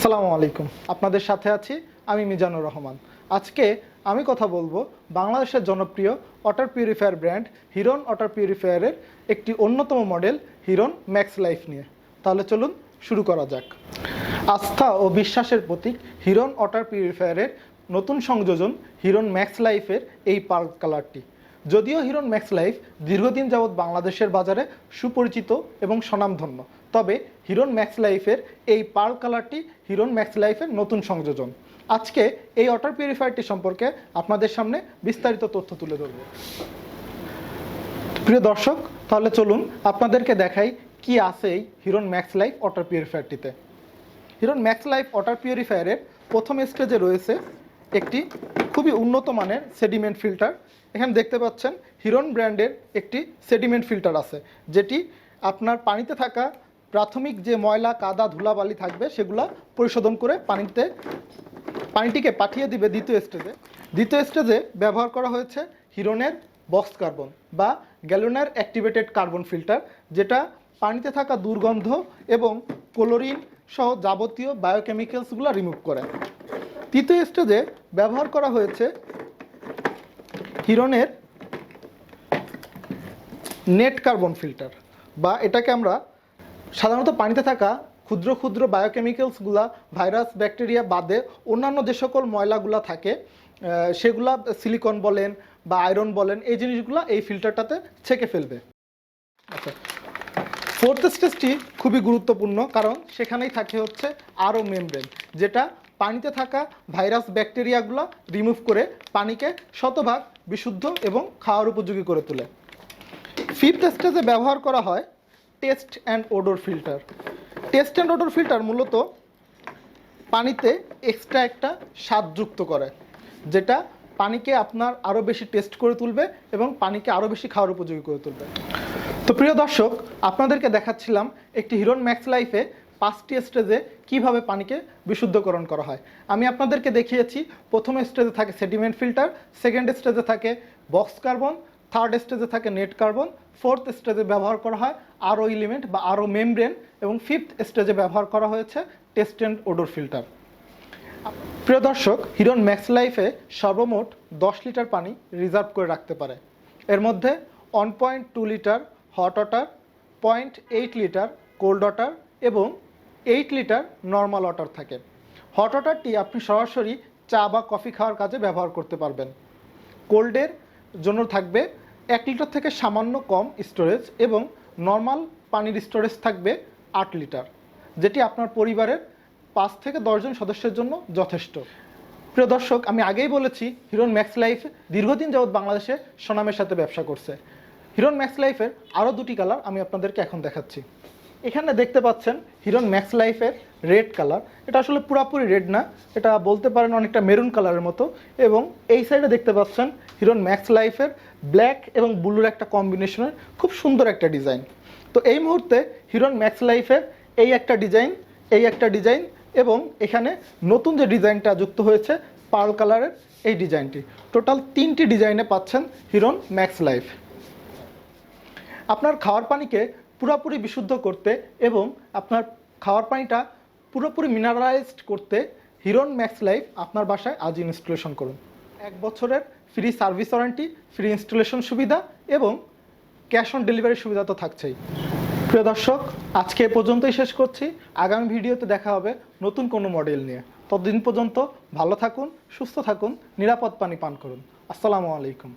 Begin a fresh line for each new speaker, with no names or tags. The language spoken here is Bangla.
আসসালামু আলাইকুম। আপনাদের সাথে আছি আমি মিজানুর রহমান। আজকে আমি কথা বলব বাংলাদেশের জনপ্রিয় water purifier brand Hiron water পিউরিফায়ারের একটি অন্যতম মডেল হিরন ম্যাক্স লাইফ নিয়ে। তাহলে চলুন শুরু করা যাক। আস্থা ও বিশ্বাসের প্রতীক হিরন ওয়াটার পিউরিফায়ারের নতুন সংযোজন হিরন ম্যাক্স লাইফের এই পার্ক কালারটি। যদিও হিরন ম্যাক্স লাইফ দীর্ঘদিন যাবৎ বাংলাদেশের বাজারে সুপরিচিত এবং স্বনামধন্য, তবে হিরন ম্যাক্স লাইফের এই পার্ল কালারটি হিরন ম্যাক্স লাইফের নতুন সংযোজন। আজকে এই ওয়াটার পিউরিফায়ারটি সম্পর্কে আপনাদের সামনে বিস্তারিত তথ্য তুলে ধরব। প্রিয় দর্শক, তাহলে চলুন আপনাদেরকে দেখাই কি আছে এই হিরন ম্যাক্স লাইফ ওয়াটার পিউরিফায়ারটিতে। হিরন ম্যাক্স লাইফ ওয়াটার পিউরিফায়ারের প্রথম স্টেজে রয়েছে একটি খুবই উন্নত মানের সেডিমেন্ট ফিল্টার এখানে দেখতে পাচ্ছেন হিরন ব্র্যান্ডের একটি সেডিমেন্ট ফিল্টার আছে, যেটি আপনার পানিতে থাকা প্রাথমিক যে ময়লা, কাদা, ধুলাবালি থাকবে, সেগুলা পরিশোধন করে পানিতে, পানিটিকে পাঠিয়ে দিবে দ্বিতীয় স্টেজে দ্বিতীয় স্টেজে ব্যবহার করা হয়েছে হিরনের বক্স কার্বন বা গ্যালোনার অ্যাক্টিভেটেড কার্বন ফিল্টার যেটা পানিতে থাকা দুর্গন্ধ এবং ক্লোরিন সহ যাবতীয় বায়োকেমিক্যালসগুলো রিমুভ করে। তৃতীয় স্টেজে ব্যবহার করা হয়েছে হিরনের নেট কার্বন ফিল্টার বা এটাকে আমরা সাধারণত পানিতে থাকা ক্ষুদ্র ক্ষুদ্র বায়োকেমিক্যালসগুলা ভাইরাস ব্যাকটেরিয়া বাদে অন্যান্য যে সকল ময়লাগুলা থাকে সেগুলা সিলিকন বলেন বা আয়রন বলেন, এই জিনিসগুলো এই ফিল্টারটাতে ছেঁকে ফেলবে। আচ্ছা ফোর্থ স্টেজটি খুবই গুরুত্বপূর্ণ কারণ সেখানেই থাকে হচ্ছে আরও মেমব্রেন যেটা পানিতে থাকা ভাইরাস ব্যাকটেরিয়াগুলো রিমুভ করে পানিকে শতভাগ বিশুদ্ধ এবং খাওয়ার উপযোগী করে তোলে। ফিফথ স্টেজে ব্যবহার করা হয় taste and odour filter taste and odour filter মূলত পানিতে এক্সট্রা একটা স্বাদ যুক্ত করে, যেটা পানিকে আপনার আরও বেশি টেস্ট করে তুলবে এবং পানিকে আরও বেশি খাওয়ার উপযোগী করে তুলবে। তো প্রিয় দর্শক, আপনাদেরকে দেখাচ্ছিলাম একটি হিরন ম্যাক্স লাইফে পাঁচটি স্টেজে কীভাবে পানিকে বিশুদ্ধকরণ করা হয়। আমি আপনাদেরকে দেখিয়েছি, প্রথম স্টেজে থাকে সেডিমেন্ট ফিল্টার, সেকেন্ড স্টেজে থাকে বক্স কার্বন, থার্ড স্টেজে থাকে নেট কার্বন, ফোর্থ স্টেজে ব্যবহার করা হয় আরও এলিমেন্ট বা আরও মেমব্রেন এবং ফিফথ স্টেজে ব্যবহার করা হয়েছে টেস্ট অ্যান্ড ওডোর ফিল্টার। প্রিয় দর্শক হিরন ম্যাক্স লাইফে সর্বমোট দশ লিটার পানি রিজার্ভ করে রাখতে পারে। এর মধ্যে one point two litre hot water point eight litre cold water এবং এইট লিটার নর্মাল ওয়াটার থাকে। হট ওয়াটারটি আপনি সরাসরি চা বা কফি খাওয়ার কাজে ব্যবহার করতে পারবেন। কোল্ডের জন্য থাকবে এক লিটার থেকে সামান্য কম স্টোরেজ এবং নর্মাল পানির স্টোরেজ থাকবে আট লিটার যেটি আপনার পরিবারের পাঁচ থেকে দশজন সদস্যের জন্য যথেষ্ট। প্রিয় দর্শক, আমি আগেই বলেছি হিরন ম্যাক্স লাইফ দীর্ঘদিন যাবৎ বাংলাদেশে সুনামের সাথে ব্যবসা করছে। হিরন ম্যাক্স লাইফের আরও দুটি কালার আমি আপনাদেরকে এখন দেখাচ্ছি। এখানে দেখতে পাচ্ছেন হিরন ম্যাক্স লাইফের রেড কালার। এটা আসলে পুরাপুরি রেড না, এটা বলতে পারেন অনেকটা মেরুন কালারের মতো। এবং এই সাইডে দেখতে পাচ্ছেন হিরন ম্যাক্স লাইফের ব্ল্যাক এবং ব্লুর একটা কম্বিনেশনের খুব সুন্দর একটা ডিজাইন তো এই মুহূর্তে হিরন ম্যাক্স লাইফের এই একটা ডিজাইন এই একটা ডিজাইন এবং এখানে নতুন যে ডিজাইনটা যুক্ত হয়েছে, পার্ল কালারের এই ডিজাইনটি টোটাল তিনটি ডিজাইনে পাচ্ছেন হিরন ম্যাক্স লাইফ। আপনার খাওয়ার পানিকে পুরোপুরি বিশুদ্ধ করতে এবং আপনার খাওয়ার পানিটা পুরোপুরি মিনারেলাইজড করতে হিরন ম্যাক্স লাইফ আপনার বাসায় আজ ইনস্টলেশন করুন। এক বছরের free service warranty free installation সুবিধা এবং ক্যাশ অন ডেলিভারির সুবিধা তো থাকছেই। প্রিয় দর্শক, আজকে এ পর্যন্তই শেষ করছি। আগামী ভিডিওতে দেখা হবে নতুন কোনো মডেল নিয়ে। ততদিন পর্যন্ত ভালো থাকুন, সুস্থ থাকুন, নিরাপদ পানি পান করুন। আসসালামু আলাইকুম।